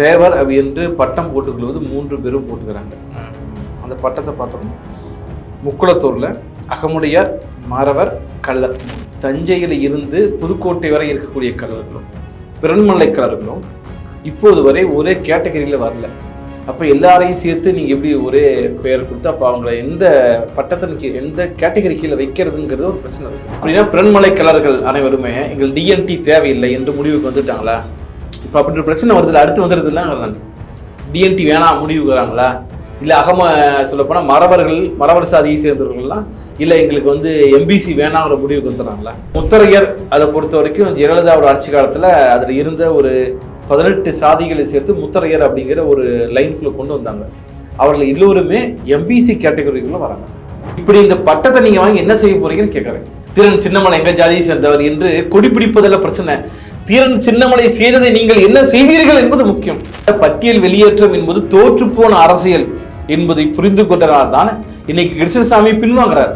தேவர் அவ என்று பட்டம் போட்டுக்கொள்வது மூன்று பேரும் போட்டுக்கிறாங்க. அந்த பட்டத்தை பார்த்தோம் முக்குளத்தூரில் அகமுடையார் மாறவர் கள்ளர். தஞ்சையில் இருந்து புதுக்கோட்டை வரை இருக்கக்கூடிய கலர்களும் பிறன்மலை கலர்களும் இப்போது வரை ஒரே கேட்டகரியில் வரல. அப்போ எல்லாரையும் சேர்த்து நீங்கள் எப்படி ஒரே பெயர் கொடுத்து அப்போ அவங்கள எந்த பட்டத்திற்கு எந்த கேட்டகரி கீழே வைக்கிறதுங்கிறது ஒரு பிரச்சனை இருக்கு. அப்படின்னா பிறன்மலை கலர்கள் அனைவருமே எங்கள் டிஎன்டி தேவையில்லை என்று முடிவுக்கு வந்துட்டாங்களா? இப்போ அப்படி ஒரு பிரச்சனை வருதுல அடுத்து வந்துடுதுல டிஎன்டி வேணாம் முடிவுக்குறாங்களா இல்லை அகம சொல்லப்போனால் மறவர்கள் மறவர் சாதியை சேர்ந்தவர்கள்லாம் இல்லை எங்களுக்கு வந்து எம்பிசி வேணாங்கிற முடிவுக்கு வந்துடுறாங்களா? முத்தரையர் அதை பொறுத்த வரைக்கும் ஜெயலலிதாவோட ஆட்சி காலத்தில் அதில் இருந்த ஒரு பதினெட்டு சாதிகளை சேர்த்து முத்தரையர் அப்படிங்கிற ஒரு லைனுக்குள்ளே கொண்டு வந்தாங்க. அவர்கள் எல்லோருமே எம்பிசி கேட்டகரிக்குள்ளே வராங்க. இப்படி இந்த பட்டத்தை நீங்கள் வாங்கி என்ன செய்ய போகிறீங்கன்னு கேட்குறேன் திறன் சின்னமலை எங்கள் ஜாதியை சேர்ந்தவர் என்று கொடிப்பிடிப்பதில் பிரச்சனை. தீரன் சின்னமலை செய்ததை நீங்கள் என்ன செய்தீர்கள் என்பது முக்கியம். பட்டியல் வெளியேற்றம் என்பது தோற்றுப்போன அரசியல் என்பதை புரிந்து கொண்டதால் தான். இன்னைக்கு கிருஷ்ணசாமி பின்வாங்கிறார்.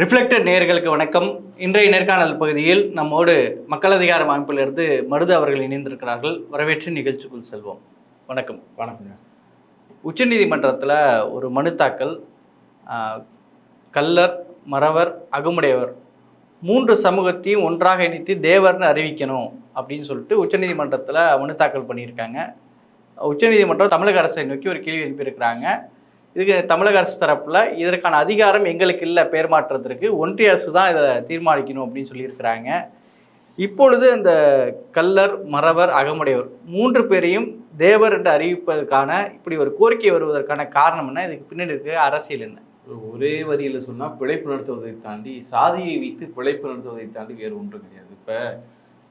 ரிஃப்ளெக்டட் நேயர்களுக்கு வணக்கம். இன்றைய நேர்காணல் பகுதியில் நம்மோடு மக்கள் அதிகார அமைப்பிலிருந்து மருது அவர்கள் இணைந்திருக்கிறார்கள். வரவேற்று நிகழ்ச்சிக்குள் செல்வோம். வணக்கம். வணக்கம். உச்சநீதிமன்றத்தில் ஒரு மனு தாக்கல் கள்ளர் மறவர் அகமுடையவர் மூன்று சமூகத்தையும் ஒன்றாக இணைத்து தேவர்னு அறிவிக்கணும் அப்படின்னு சொல்லிட்டு உச்சநீதிமன்றத்தில் மனு தாக்கல் பண்ணியிருக்காங்க. உச்சநீதிமன்றம் தமிழக அரசை நோக்கி ஒரு கேள்வி எழுப்பியிருக்கிறாங்க. இதுக்கு தமிழக அரசு தரப்பில் இதற்கான அதிகாரம் எங்களுக்கு இல்லை பெயர் மாற்றத்திற்கு ஒன்றிய அரசு தான் இதை தீர்மானிக்கணும் அப்படின்னு சொல்லியிருக்கிறாங்க. இப்பொழுது இந்த கல்லர் மறவர் அகமுடையவர் மூன்று பேரையும் தேவர் என்று அறிவிப்பதற்கான இப்படி ஒரு கோரிக்கை வருவதற்கான காரணம் என்ன? இதுக்கு பின்னாடி இருக்கிற அரசியல் என்ன? ஒரே வரியில் சொன்னால் பிழைப்பு நடத்துவதை தாண்டி சாதியை வைத்து பிழைப்பு நடத்துவதை தாண்டி வேறு ஒன்றும் கிடையாது. இப்போ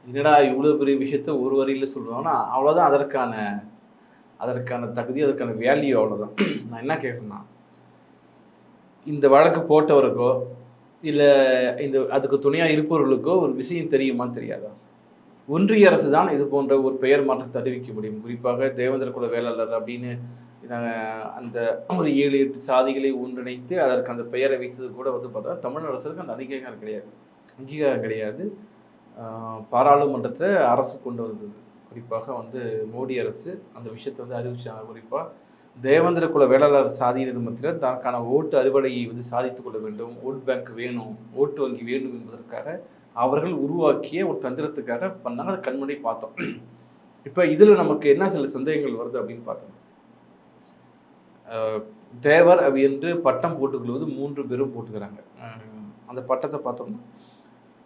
என்னடா இவ்வளோ பெரிய விஷயத்த ஒரு வரியில் சொல்லுவாங்கன்னா அவ்வளோதான் அதற்கான அதற்கான தகுதி அதற்கான வேல்யூ அவ்வளோதான் நான் என்ன கேட்கணும்னா இந்த வழக்கு போட்டவருக்கோ இல்லை இந்த அதுக்கு துணையாக இருப்பவர்களுக்கோ ஒரு விஷயம் தெரியுமா தெரியாதா? ஒன்றிய அரசு தான் இது போன்ற ஒரு பெயர் மாற்றத்தை அறிவிக்க முடியும். குறிப்பாக தேவேந்திர குல வேளாளர் அப்படின்னு நாங்கள் அந்த ஒரு ஏழு எட்டு சாதிகளை ஒன்றிணைத்து அதற்கு அந்த பெயரை வைத்தது கூட வந்து பார்த்தா தமிழ் அரசுக்கு அந்த அங்கீகாரம் கிடையாது. அங்கீகாரம் கிடையாது. பாராளுமன்றத்தை அரசு கொண்டு வந்தது. குறிப்பாக வந்து மோடி அரசு அந்த விஷயத்தை வந்து அறிவிச்சாங்க. குறிப்பாக தேவேந்திர குல வேளாளர் சாதியினர் மத்தியில் தனக்கான ஓட்டு அறுவடையை வந்து சாதித்து கொள்ள வேண்டும். ஓட் பேங்க் வேணும் ஓட்டு வங்கி வேண்டும் என்பதற்காக அவர்கள் உருவாக்கிய ஒரு தந்திரத்துக்காக பண்ணாங்க. அதை கண்முறை பார்த்தோம். இப்போ இதில் நமக்கு என்ன சில சந்தேகங்கள் வருது அப்படின்னு பார்த்தோம். தேவர் அவி என்று பட்டம் போட்டுக்கொள்வது மூன்று பேரும் போட்டுக்கிறாங்க. அந்த பட்டத்தை பார்த்தோம்னா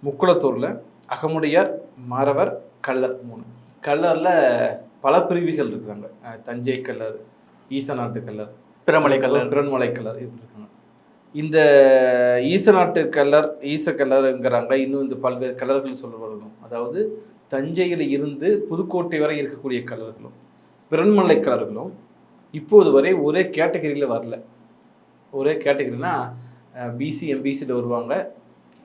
முக்குளத்தூரில் அகமுடையார் மாறவர் கள்ளர் மூணு. கள்ளரில் பல பிரிவுகள் இருக்கிறாங்க அஹ் தஞ்சை கள்ளர் ஈசநாட்டு கள்ளர் பிரமலை கள்ளர் பிறன்மலை கல்லர் இப்படி இருக்காங்க. இந்த ஈசநாட்டு கல்லர் ஈச கல்லருங்கிறாங்க. இன்னும் இந்த பல்வேறு கலர்கள் சொல்லுவார்களும் அதாவது தஞ்சையில் இருந்து புதுக்கோட்டை வரை இருக்கக்கூடிய கலர்களும் பிறன்மலை கலர்களும் இப்போது வரை ஒரே கேட்டகரியில் வரல. ஒரே கேட்டகரினா பிசி எம்பிசியில் வருவாங்க.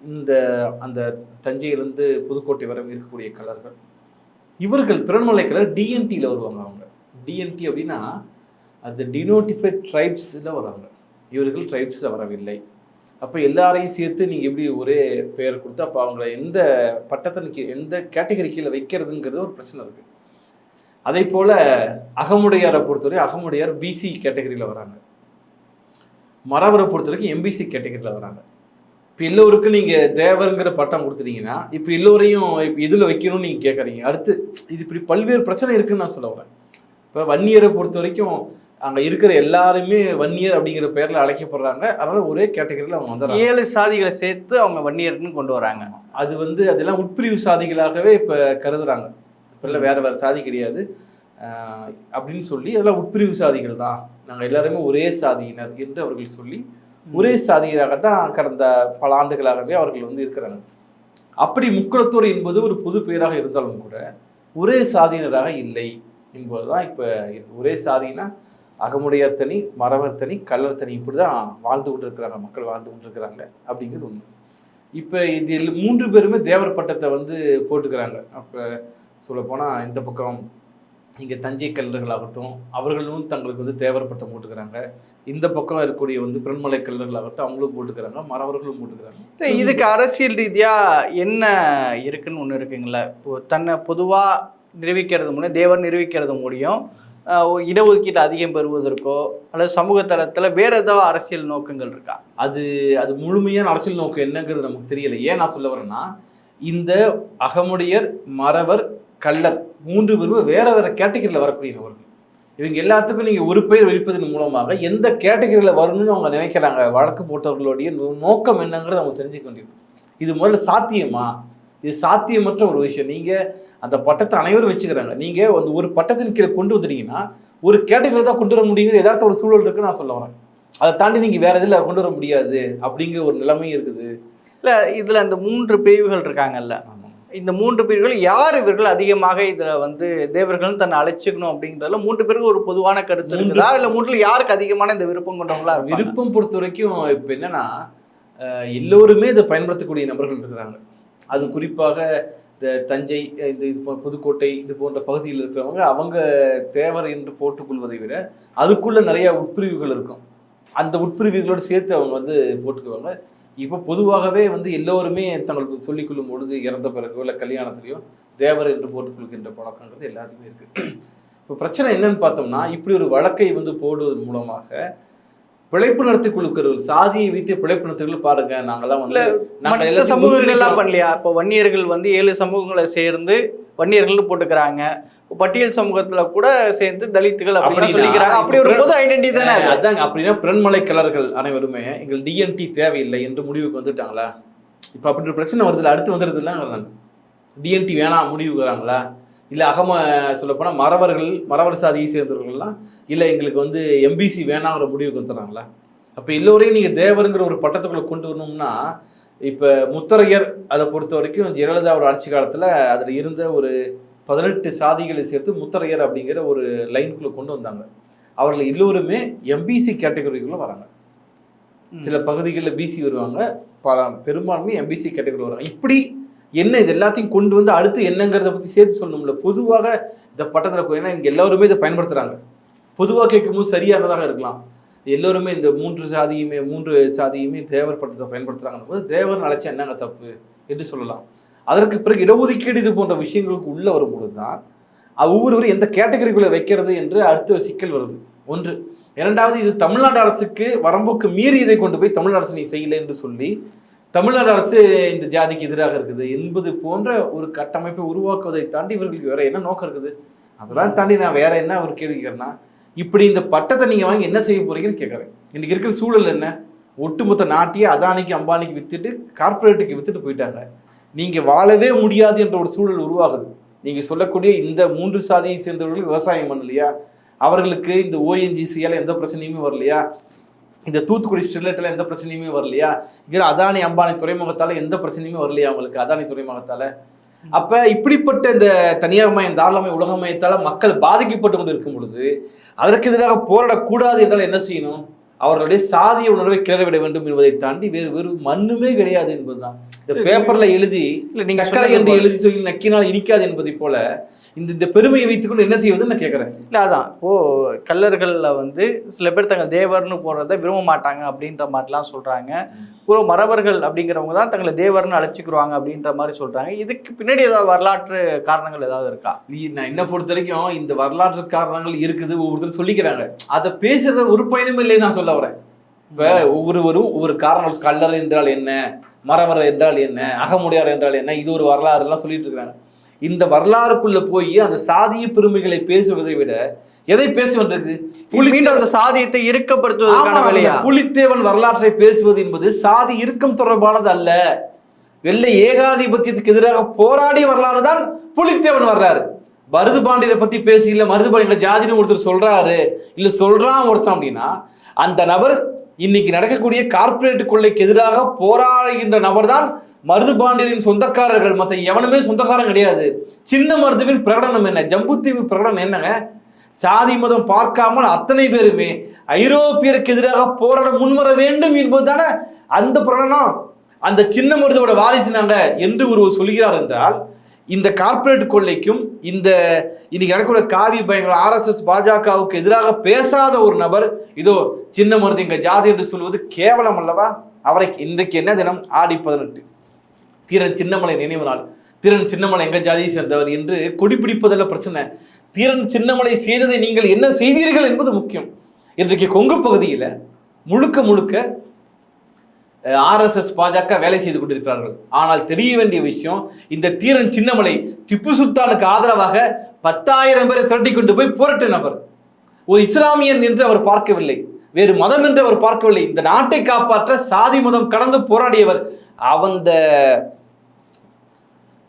இந்த அந்த தஞ்சையிலேருந்து புதுக்கோட்டை வரை இருக்கக்கூடிய கலர்கள் இவர்கள் பிறன்மலைக்கில் டிஎன்டியில் வருவாங்க அவங்க. டிஎன்டி அப்படின்னா அது டினோட்டிஃபைட் ட்ரைப்ஸில் வராங்க. இவர்கள் ட்ரைப்ஸில் வரவில்லை. அப்போ எல்லாரையும் சேர்த்து நீங்கள் எப்படி ஒரே பெயர் கொடுத்து அப்போ அவங்கள எந்த பட்டத்தனுக்கு எந்த கேட்டகரி கீழே வைக்கிறதுங்கிறது ஒரு பிரச்சனை இருக்குது அதே போல் அகமுடையாரை பொறுத்தவரை அகமுடையார் பிசி கேட்டகரியில் வராங்க. மரவரை பொறுத்த வரைக்கும் எம்பிசி கேட்டகரியில் வராங்க. இப்போ எல்லோருக்கும் நீங்கள் தேவருங்கிற பட்டம் கொடுத்துட்டீங்கன்னா இப்போ எல்லோரையும் இப்போ இதில் வைக்கணும்னு நீங்கள் கேட்குறீங்க அடுத்து இது இப்படி பல்வேறு பிரச்சனை இருக்குன்னு நான் சொல்ல வரேன். இப்போ வன்னியரை பொறுத்த வரைக்கும் அங்கே இருக்கிற எல்லாருமே வன்னியர் அப்படிங்கிற பேரில் அழைக்கப்படுறாங்க. அதனால ஒரே கேட்டகரியில் அவங்க வந்துடுறாங்க. ஏழு சாதிகளை சேர்த்து அவங்க வன்னியர்னு கொண்டு வராங்க. அது வந்து அதெல்லாம் உட்பிரிவு சாதிகளாகவே இப்போ கருதுறாங்க. இப்போல்லாம் வேற வேற சாதி கிடையாது. அப்படின்னு சொல்லி அதெல்லாம் உட்பிரிவு சாதிகள் தான். நாங்கள் எல்லாருமே ஒரே சாதியினர் என்று அவர்கள் சொல்லி ஒரே சாதியராக தான் கடந்த பல ஆண்டுகளாகவே அவர்கள் வந்து இருக்கிறாங்க. அப்படி முக்குளத்தூர் என்பது ஒரு புது பெயராக இருந்தாலும் கூட ஒரே சாதியினராக இல்லை என்பதுதான் இப்போ ஒரே சாதினா அகமுடையார் தனி மறவர் தனி கல்லர் தனி இப்படி தான் வாழ்ந்து கொண்டு இருக்கிறாங்க மக்கள் வாழ்ந்து கொண்டு இருக்கிறாங்க அப்படிங்கிறது ஒன்று இப்போ இதில் மூன்று பேருமே தேவர் பட்டத்தை வந்து போட்டுக்கிறாங்க. அப்போ சொல்லப்போனால் இந்த பக்கம் இங்கே தஞ்சை கல்லர்களாகட்டும் அவர்களும் தங்களுக்கு வந்து தேவர் பட்டம் போட்டுக்கிறாங்க. இந்த பக்கம் இருக்கக்கூடிய வந்து பிறன்மலை கல்லர்களாகட்டும் அவங்களும் போட்டுக்கிறாங்க மறவர்களும் போட்டுக்கிறாங்க. இதுக்கு அரசியல் ரீதியா என்ன இருக்குன்னு ஒண்ணு இருக்குங்களா இப்போ தன்னை பொதுவா நிரூபிக்கிறது மூலம் தேவர் நிரூபிக்கிறது ஒரு இடஒதுக்கீடு அதிகம் பெறுவதற்கோ அல்லது சமூக தளத்துல வேற ஏதாவது அரசியல் நோக்கங்கள் இருக்கா? அது அது முழுமையான அரசியல் நோக்கம் என்னங்கிறது நமக்கு தெரியல. ஏன் நான் சொல்ல வரேன்னா இந்த அகமுடையர் மறவர் கள்ளர் மூன்று பேரும் வேற வேற கேட்டகரியில் வரக்கூடிய நபர்கள். இவங்க எல்லாத்துக்கும் நீங்கள் ஒரு பெயர் வைப்பதன் மூலமாக எந்த கேட்டகரியில் வரணும்னு அவங்க நினைக்கிறாங்க வழக்கு போட்டவர்களுடைய நோக்கம் என்னங்கிறத அவங்க தெரிஞ்சுக்க வேண்டியது. இது முதல்ல சாத்தியமா? இது சாத்தியமற்ற ஒரு விஷயம். நீங்கள் அந்த பட்டத்தை அனைவரும் வச்சுக்கிறாங்க. நீங்கள் வந்து ஒரு பட்டத்தின் கீழே கொண்டு வந்துட்டீங்கன்னா ஒரு கேட்டகரி தான் கொண்டு வர முடியுங்கிற ஏதாச்சும் ஒரு சூழல் இருக்குன்னு நான் சொல்ல வரேன். அதை தாண்டி நீங்கள் வேற இதில் கொண்டு வர முடியாது அப்படிங்கிற ஒரு நிலைமை இருக்குது. இல்ல இதுல அந்த மூன்று பிரிவுகள் இருக்காங்கல்ல. இந்த மூன்று பிரிவுகள் யார் இவர்கள் அதிகமாக இதுல வந்து தேவர்கள் தன்னை அழைச்சிக்கணும் அப்படிங்கிறதுல மூன்று பேருக்கு ஒரு பொதுவான கருத்து இருக்குதா? இல்ல மூன்றுல யாருக்கு அதிகமான இந்த விருப்பம் கொண்டவங்களா? விருப்பம் பொறுத்த வரைக்கும் இப்போ என்னன்னா எல்லோருமே இதை பயன்படுத்தக்கூடிய நபர்கள் இருக்கிறாங்க. அது குறிப்பாக இந்த தஞ்சை இது இது புதுக்கோட்டை இது போன்ற பகுதியில் இருக்கிறவங்க அவங்க தேவர் என்று போட்டுக்கொள்வதை விட அதுக்குள்ள நிறைய உட்பிரிவுகள் இருக்கும். அந்த உட்பிரிவுகளோடு சேர்த்து அவங்க வந்து போட்டுக்குவாங்க. இப்போ பொதுவாகவே வந்து எல்லோருமே தங்களுக்கு சொல்லிக்கொள்ளும் பொழுது இறந்த பிறகோ இல்லை கல்யாணத்துலையோ தேவர் என்று போட்டுக்கொள்கின்ற பழக்கங்கிறது எல்லாத்துக்குமே இருக்கு இப்போ பிரச்சனை என்னன்னு பார்த்தோம்னா இப்படி ஒரு வழக்கை வந்து போடுவதன் மூலமாக பிழைப்பு நடத்தி குழுக்கள் சாதியை வைத்து பிழைப்பு நடத்துகள் பாருங்க நாங்கெல்லாம் வந்து நாங்க மற்ற எல்லாத்தையும் சமூகங்கள் எல்லாம் முன்னிறுத்துறோம். பண்ணலையா இப்போ வன்னியர்கள் வந்து ஏழு சமூகங்களை சேர்ந்து வன்னியர்கள்னு போட்டுக்கிறாங்க. பட்டியல் சமூகத்துல கூட சேர்ந்து தலித்துகள் அப்படின்னு சொல்லிக்கிறாங்க. அப்படி ஒரு பொது ஐடென்டி தானே அது? அதாங்க அப்படின்னா பிறன்மலை கலர்கள் அனைவருமே எங்கள் டிஎன்டி தேவையில்லை என்று முடிவுக்கு வந்துட்டாங்களா? இப்போ அப்படி ஒரு பிரச்சனை வருதுல அடுத்து வந்துடுதுல டிஎன்டி வேணாம் முடிவுக்கு வராங்களா இல்லை அகம சொல்லப்போனால் மறவர்கள் மறவர் சாதியை சேர்ந்தவர்கள்லாம் இல்லை எங்களுக்கு வந்து எம்பிசி வேணாங்கிற முடிவுக்கு வந்துடுறாங்களா? அப்போ எல்லோரையும் நீங்கள் தேவருங்கிற ஒரு பட்டத்துக்குள்ளே கொண்டு வரணும்னா இப்போ முத்தரையர் அதை பொறுத்த வரைக்கும் ஜெயலலிதாவோட ஆட்சி காலத்தில் அதில் இருந்த ஒரு பதினெட்டு சாதிகளை சேர்த்து முத்தரையர் அப்படிங்கிற ஒரு லைனுக்குள்ளே கொண்டு வந்தாங்க. அவர்கள் எல்லோருமே எம்பிசி கேட்டகரிக்குள்ளே வராங்க. சில பகுதிகளில் பிசி வருவாங்க. பல பெரும்பான்மை எம்பிசி கேட்டகரி வராங்க இப்படி என்ன இது எல்லாத்தையும் கொண்டு வந்து அடுத்து என்னங்கிறத பற்றி சேர்த்து சொல்லணும்ல. பொதுவாக இந்த பட்டத்தில் ஏன்னா இங்கே எல்லாருமே இதை பயன்படுத்துகிறாங்க பொதுவாக கேட்கும்போது சரியானதாக இருக்கலாம். எல்லோருமே இந்த மூன்று சாதியுமே மூன்று சாதியுமே தேவர் பட்டத்தை பயன்படுத்துகிறாங்க போது தேவர்னு அழைச்சா என்னங்க தப்பு என்று சொல்லலாம். அதற்கு பிறகு இடஒதுக்கீடு இது போன்ற விஷயங்களுக்கு உள்ளே வரும்பொழுது தான் ஒவ்வொருவரும் எந்த கேட்டகரிக்குள்ளே வைக்கிறது என்று அடுத்த ஒரு சிக்கல் வருது. ஒன்று இரண்டாவது இது தமிழ்நாடு அரசுக்கு வரம்புக்கு மீறி இதை கொண்டு போய் தமிழ்நாடு அரசு நீ செய்யலை என்று சொல்லி தமிழ்நாடு அரசு இந்த ஜாதிக்கு எதிராக இருக்குது என்பது போன்ற ஒரு கட்டமைப்பை உருவாக்குவதை தாண்டி இவர்களுக்கு வேற என்ன நோக்கம் இருக்குது? அதெல்லாம் தாண்டி நான் வேற என்ன ஒரு கேள்விக்கிறேன்னா இப்படி இந்த பட்டத்தை நீங்கள் வாங்கி என்ன செய்ய போறீங்கன்னு கேட்குறேன் இன்றைக்கி இருக்கிற சூழல் என்ன? ஒட்டுமொத்த நாட்டையே அதானிக்கு அம்பானிக்கு வித்துட்டு கார்ப்பரேட்டுக்கு வித்துட்டு போயிட்டாங்க. நீங்கள் வாழவே முடியாது என்ற ஒரு சூழல் உருவாகுது. நீங்கள் சொல்லக்கூடிய இந்த மூன்று சாதியை சேர்ந்தவர்கள் விவசாயம் பண்ணலையா? அவர்களுக்கு இந்த ஓஎன்ஜிசியால் எந்த பிரச்சனையுமே வரலையா? இந்த தூத்துக்குடி ஸ்டெர்லைட்டில் எந்த பிரச்சனையுமே வரலையா? இங்கே அதானி அம்பானி துறைமுகத்தால் எந்த பிரச்சனையுமே வரலையா அவங்களுக்கு? அதானி துறைமுகத்தால். அப்ப இப்படிப்பட்ட இந்த தனியார் மயம் தாராளமய உலகமயத்தால மக்கள் பாதிக்கப்பட்டு கொண்டு இருக்கும் பொழுது அதற்கு எதிராக போராடக்கூடாது என்றால் என்ன செய்யணும்? அவர்களுடைய சாதிய உணர்வை கிளறவிட வேண்டும் என்பதை தாண்டி வேறு வேறு மண்ணுமே கிடையாது என்பதுதான். இந்த பேப்பர்ல எழுதி சக்கரை என்று எழுதி சொல்லி நக்கினால் இனிக்காது என்பதை போல இந்த இந்த பெருமையை வைத்துக்கொண்டு என்ன செய்வதுன்னு நான் கேட்கறேன் இல்ல அதான். இப்போ கல்லர்கள்ல வந்து சில பேர் தங்கள் தேவர்னு போடுறத விரும்ப மாட்டாங்க அப்படின்ற மாதிரிலாம் சொல்றாங்க. ஒரு மறவர்கள் அப்படிங்கிறவங்க தான் தங்களை தேவர்னு அழைச்சிக்கிறாங்க அப்படின்ற மாதிரி சொல்றாங்க. இதுக்கு பின்னாடி ஏதாவது வரலாற்று காரணங்கள் ஏதாவது இருக்கா? நீ நான் என்ன பொறுத்த வரைக்கும் இந்த வரலாற்று காரணங்கள் இருக்குது ஒவ்வொருத்தர் சொல்லிக்கிறாங்க. அதை பேசுறது ஒரு பயனும் இல்லை நான் சொல்ல வரேன். இப்ப ஒவ்வொருவரும் ஒவ்வொரு காரணம் கல்லர் என்றால் என்ன மறவர் என்றால் என்ன அகமுடையார் என்றால் என்ன இது ஒரு வரலாறு எல்லாம் சொல்லிட்டு இருக்காங்க இந்த வரலாறுக்குள்ள போய் அந்த சாதிய பெருமைகளை பேசுவதை விட எதை பேச வேண்டியது மீண்டும் அந்த சாதியத்தை இறுக்கப்படுத்துவதற்கான வழியா? புலித்தேவன் வரலாற்றை பேசுவது என்பது சாதி இறுக்கம் தொடர்பானது அல்ல. வெள்ளை ஏகாதிபத்தியத்துக்கு எதிராக போராடிய வரலாறு தான் புலித்தேவன் வர்றாரு. மருது பாண்டியரை பத்தி பேசி இல்ல மருது பாண்டிய ஜாதின்னு ஒருத்தர் சொல்றாரு இல்ல சொல்றான் ஒருத்தன் அப்படின்னா அந்த நபர் இன்னைக்கு நடக்கக்கூடிய கார்ப்பரேட் கொள்ளைக்கு எதிராக போராடுகின்ற நபர் தான் மருதுபாண்டியரின் சொந்தக்காரர்கள் மற்ற எவனுமே சொந்தக்காரன் கிடையாது. சின்ன மருதுவின் பிரகடனம் என்ன? ஜம்புத்தீவு பிரகடனம் என்னங்க? சாதி மதம் பார்க்காமல் அத்தனை பேருமே ஐரோப்பியருக்கு எதிராக போராட முன்வர வேண்டும் என்பதுதானே அந்த பிரகடனம்? அந்த சின்ன மருதுவோட வாரிசுனாங்க என்று ஒருவர் சொல்கிறார் என்றால் இந்த கார்ப்பரேட் கொள்ளைக்கும் இந்த இன்னைக்கு நடக்கிற காவி பயங்கர ஆர்எஸ்எஸ் பாஜகவுக்கு எதிராக பேசாத ஒரு நபர் இதோ சின்ன மருது எங்க ஜாதி என்று சொல்வது கேவலம் அல்லவா? அவரை இன்றைக்கு என்ன தினம்? ஆடி பதினெட்டு. தீரன் சின்னமலை நினைவு நாள் தீரன் சின்னமலை எங்க ஜாதியை சேர்ந்தவர் என்று கொடிப்பிடிப்பதில் பிரச்சனை. தீரன் சின்னமலை செய்ததை நீங்கள் என்ன செய்தீர்கள் என்பது முக்கியம். இன்றைக்கு கொங்கு பகுதியில் முழுக்க முழுக்க ஆர்எஸ்எஸ் பாஜக வேலை செய்து கொண்டிருக்கிறார்கள். ஆனால் தெரிய வேண்டிய விஷயம் இந்த தீரன் சின்னமலை திப்பு சுல்தானுக்கு ஆதரவாக பத்தாயிரம் பேரை திரட்டி கொண்டு போய் போராட்ட நபர். ஒரு இஸ்லாமியன் என்று அவர் பார்க்கவில்லை. வேறு மதம் என்று அவர் பார்க்கவில்லை. இந்த நாட்டை காப்பாற்ற சாதி மதம் கடந்து போராடியவர் அந்த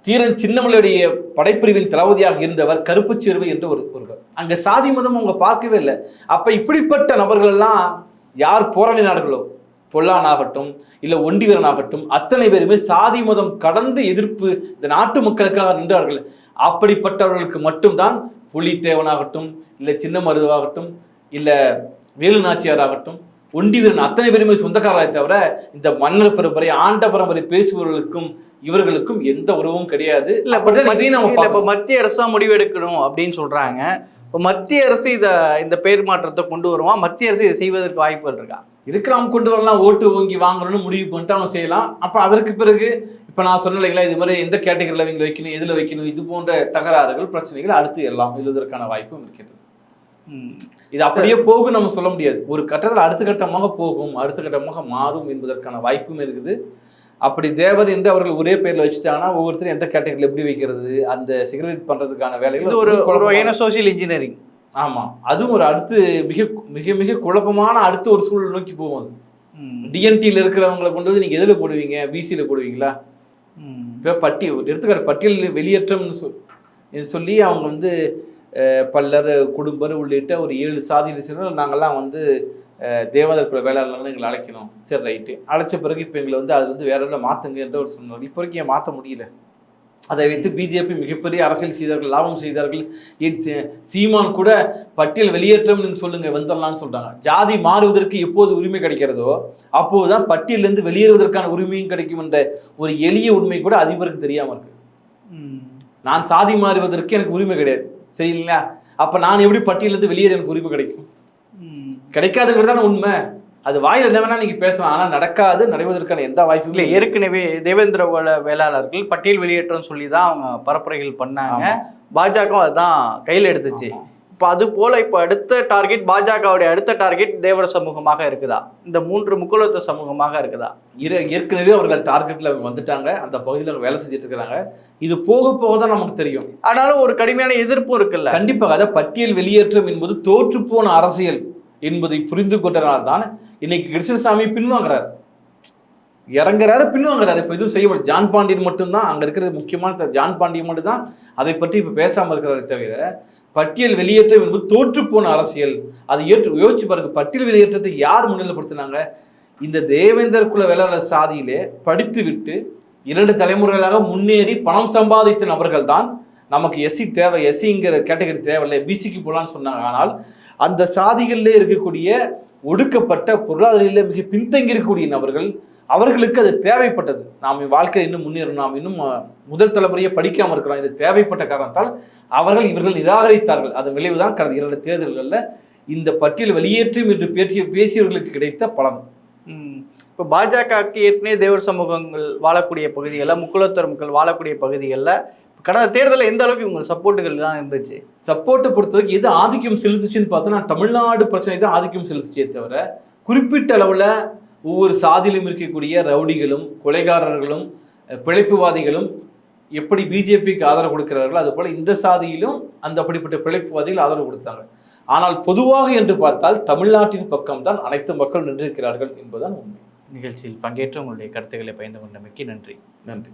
தீரன் சின்னமலையுடைய படைப்பிரிவின் தளபதியாக இருந்தவர் கருப்பு சேர்வை என்று ஒரு ஒருவர் அங்க சாதி மதம் அவங்க பார்க்கவே இல்லை. அப்ப இப்படிப்பட்ட நபர்கள் எல்லாம் யார் போராடினார்களோ பொல்லானாகட்டும் இல்ல ஒண்டிவரனாகட்டும் அத்தனை பேருமே சாதி மதம் கடந்து எதிர்ப்பு இந்த நாட்டு மக்களுக்காக நின்றார்கள். அப்படிப்பட்டவர்களுக்கு மட்டும்தான் புலித்தேவனாகட்டும் இல்ல சின்ன மருதுவாகட்டும் இல்ல வேலு நாச்சியார் ஆகட்டும் அத்தனை பேருமே சொந்தக்காரரை தவிர இந்த மன்னர் பரம்பரை ஆண்ட பரம்பரை பேசுபவர்களுக்கும் இவர்களுக்கும் எந்த உறவும் கிடையாது. இல்ல இப்ப. மத்திய அரசு தான் முடிவெடுக்கணும் அப்படின்னு சொல்றாங்க. இப்ப மத்திய அரசு இத இந்த பேர் மாற்றத்தை கொண்டு வருமா? மத்திய அரசு இதை செய்வதற்கு வாய்ப்புகள் இருக்கா? இருக்கிறவங்க கொண்டு வரலாம் ஓட்டு வங்கி வாங்கணும்னு முடிவு பண்ணிட்டு அவங்க செய்யலாம். அப்ப அதற்கு பிறகு இப்ப நான் சொன்னேன் இல்லைங்களா இது மாதிரி எந்த கேட்டகரியில் இவங்க வைக்கணும் எதுல வைக்கணும் இது போன்ற தகராறுகள் பிரச்சனைகள் அடுத்து எல்லாம் எழுதுவதற்கான வாய்ப்பும் இருக்கிறது. இது அப்படியே போகும் நம்ம சொல்ல முடியாது. ஒரு கட்டத்தில் அடுத்த கட்டமாக போகும் அடுத்த கட்டமாக மாறும் என்பதற்கான வாய்ப்பும் இருக்குது. அப்படி தேவர் என்று அவர்கள் ஒரே பேர்ல வச்சுட்டாங்கன்னா ஒவ்வொருத்தரும் எந்த கேட்டகரியில் எப்படி வைக்கிறது அந்த சிகரெட் பண்றதுக்கான இது வேலைகள் ஒரு வகையான சோசியல் இன்ஜினியரிங் ஆமா. அதுவும் ஒரு அடுத்து மிக மிக மிக குழப்பமான அடுத்த ஒரு சூழல் நோக்கி போகும் அது. டிஎன்டியில் இருக்கிறவங்களை கொண்டு வந்து நீங்க எதுல போடுவீங்க? பிசியில் போடுவீங்களா? இப்போ பட்டி ஒரு எடுத்துக்காட்டு பட்டியல் வெளியேற்றம்னு சொல் இது சொல்லி அவங்க வந்து பல்லர் குடும்பர் உள்ளிட்ட ஒரு ஏழு சாதியில் சேர்ந்து நாங்கள்லாம் வந்து தேவதர் குல வேளாளர்னு எங்களை அழைக்கணும். சரி ரைட்டு அழைச்ச பிறகு இப்போ எங்களை வந்து அது வந்து வேற இதில் மாற்றுங்க என்று ஒரு சொன்னார் இப்போ வரைக்கும் ஏன் மாற்ற முடியல. அதை வைத்து பிஜேபி மிகப்பெரிய அரசியல் செய்தார்கள் லாபம் செய்தார்கள். சீமான் கூட பட்டியல் வெளியேற்றம்னு சொல்லுங்க வந்துடலாம்னு சொல்றாங்க. ஜாதி மாறுவதற்கு எப்போது உரிமை கிடைக்கிறதோ அப்போதுதான் பட்டியலிருந்து வெளியேறுவதற்கான உரிமையும் கிடைக்கும் என்ற ஒரு எளிய உண்மை கூட அதிபருக்கு தெரியாம இருக்கு. நான் சாதி மாறுவதற்கு எனக்கு உரிமை கிடையாது. சரிங்களா? அப்ப நான் எப்படி பட்டியலிருந்து வெளியேற எனக்கு உரிமை கிடைக்கும்? கிடைக்காதுங்கிறது தானே உண்மை. அது வாயில என்ன வேணா நீங்க பேசலாம். ஆனா நடக்காது நடவதற்கான எந்த வாய்ப்பும் இல்ல ஏற்கனவே தேவேந்திர வேளாளர்கள் பட்டியல் வெளியேற்றம் சொல்லி தான் அவங்க பரப்புரைகள் பண்ணாங்க. பாஜக அதுதான் கையில் எடுத்துச்சு. இப்போ அது போல இப்போ அடுத்த டார்கெட் பாஜகவுடைய அடுத்த டார்கெட் தேவர சமூகமாக இருக்குதா? இந்த மூன்று முக்குலத்துவ சமூகமாக இருக்குதா? இர- ஏற்கனவே அவர்கள் டார்கெட்ல அவங்க வந்துட்டாங்க. அந்த பகுதியில் வேலை செஞ்சுட்டு இருக்கிறாங்க. இது போக போக தான் நமக்கு தெரியும். ஆனாலும் ஒரு கடுமையான எதிர்ப்பும் இருக்குல்ல. கண்டிப்பாக அதாவது பட்டியல் வெளியேற்றம் என்பது தோற்றுப்போன அரசியல். என்பதை புரிந்து கொண்டனால்தான் இன்னைக்கு கிருஷ்ணசாமி பின்வாங்குறாரு. இறங்குறாரு பின்வாங்குறாரு. இப்போ எதுவும் செய்யப்படும் ஜான் பாண்டியன் மட்டும்தான் அங்கே இருக்கிறது முக்கியமான ஜான் பாண்டியன் மட்டும்தான் அதை பற்றி இப்போ பேசாமல் இருக்கிறாரே தவிர பட்டியல் வெளியேற்றம் என்பது தோற்றுப்போன அரசியல். அதை ஏற்று யோசிச்சு பாருங்க பட்டியல் வெளியேற்றத்தை யார் முன்னிலைப்படுத்தினாங்க இந்த தேவேந்தர் குல வேளாளர் சாதியிலே படித்து விட்டு இரண்டு தலைமுறைகளாக முன்னேறி பணம் சம்பாதித்த நபர்கள் தான் நமக்கு எஸ்சி தேவை. எஸ்சிங்கிற கேட்டகரி தேவையில்லை. பிசிக்கு போகலான்னு சொன்னாங்க. ஆனால் அந்த சாதிகளிலே இருக்கக்கூடிய ஒடுக்கப்பட்ட பொருளாதாரில் மிக பின்தங்கி இருக்கக்கூடிய நபர்கள் அவர்களுக்கு அது தேவைப்பட்டது. நாம் வாழ்க்கையில் இன்னும் முன்னேறும் நாம் இன்னும் முதல் தலைமுறையை படிக்காமல் இருக்கிறோம். இது தேவைப்பட்ட காரணத்தால் அவர்கள் இவர்கள் நிராகரித்தார்கள். அதன் விளைவுதான் கடந்த இரண்டு தேர்தல்களில் இந்த பட்டியல் வெளியேற்றும் என்று பேசிய பேசியவர்களுக்கு கிடைத்த பலன். இப்போ பாஜகவுக்கு ஏற்கனவே தேவர் சமூகங்கள் வாழக்கூடிய பகுதிகளில் முக்குலத்தர் மக்கள் வாழக்கூடிய பகுதிகளில் கடந்த தேர்தலில் எந்த அளவுக்கு இவங்க சப்போர்ட்டுகள் தான் இருந்துச்சு? சப்போர்ட்டை பொறுத்தவரைக்கும் எது ஆதிக்கம் செலுத்துச்சுன்னு பார்த்தோன்னா தமிழ்நாடு பிரச்சனை தான் ஆதிக்கம் செலுத்துச்சே தவிர குறிப்பிட்ட அளவில் ஒவ்வொரு சாதியிலும் இருக்கக்கூடிய ரவுடிகளும் கொலைகாரர்களும் பிழைப்புவாதிகளும் எப்படி பிஜேபிக்கு ஆதரவு கொடுக்கிறார்களோ அது போல இந்த சாதியிலும் அந்த அப்படிப்பட்ட பிழைப்புவாதிகள் ஆதரவு கொடுத்தாங்க. ஆனால் பொதுவாக என்று பார்த்தால் தமிழ்நாட்டின் பக்கம்தான் அனைத்து மக்கள் நின்றிருக்கிறார்கள் என்பதுதான் உண்மை. நிகழ்ச்சியில் பங்கேற்று உங்களுடைய கருத்துக்களை பயந்து கொண்டமைக்கு நன்றி. நன்றி.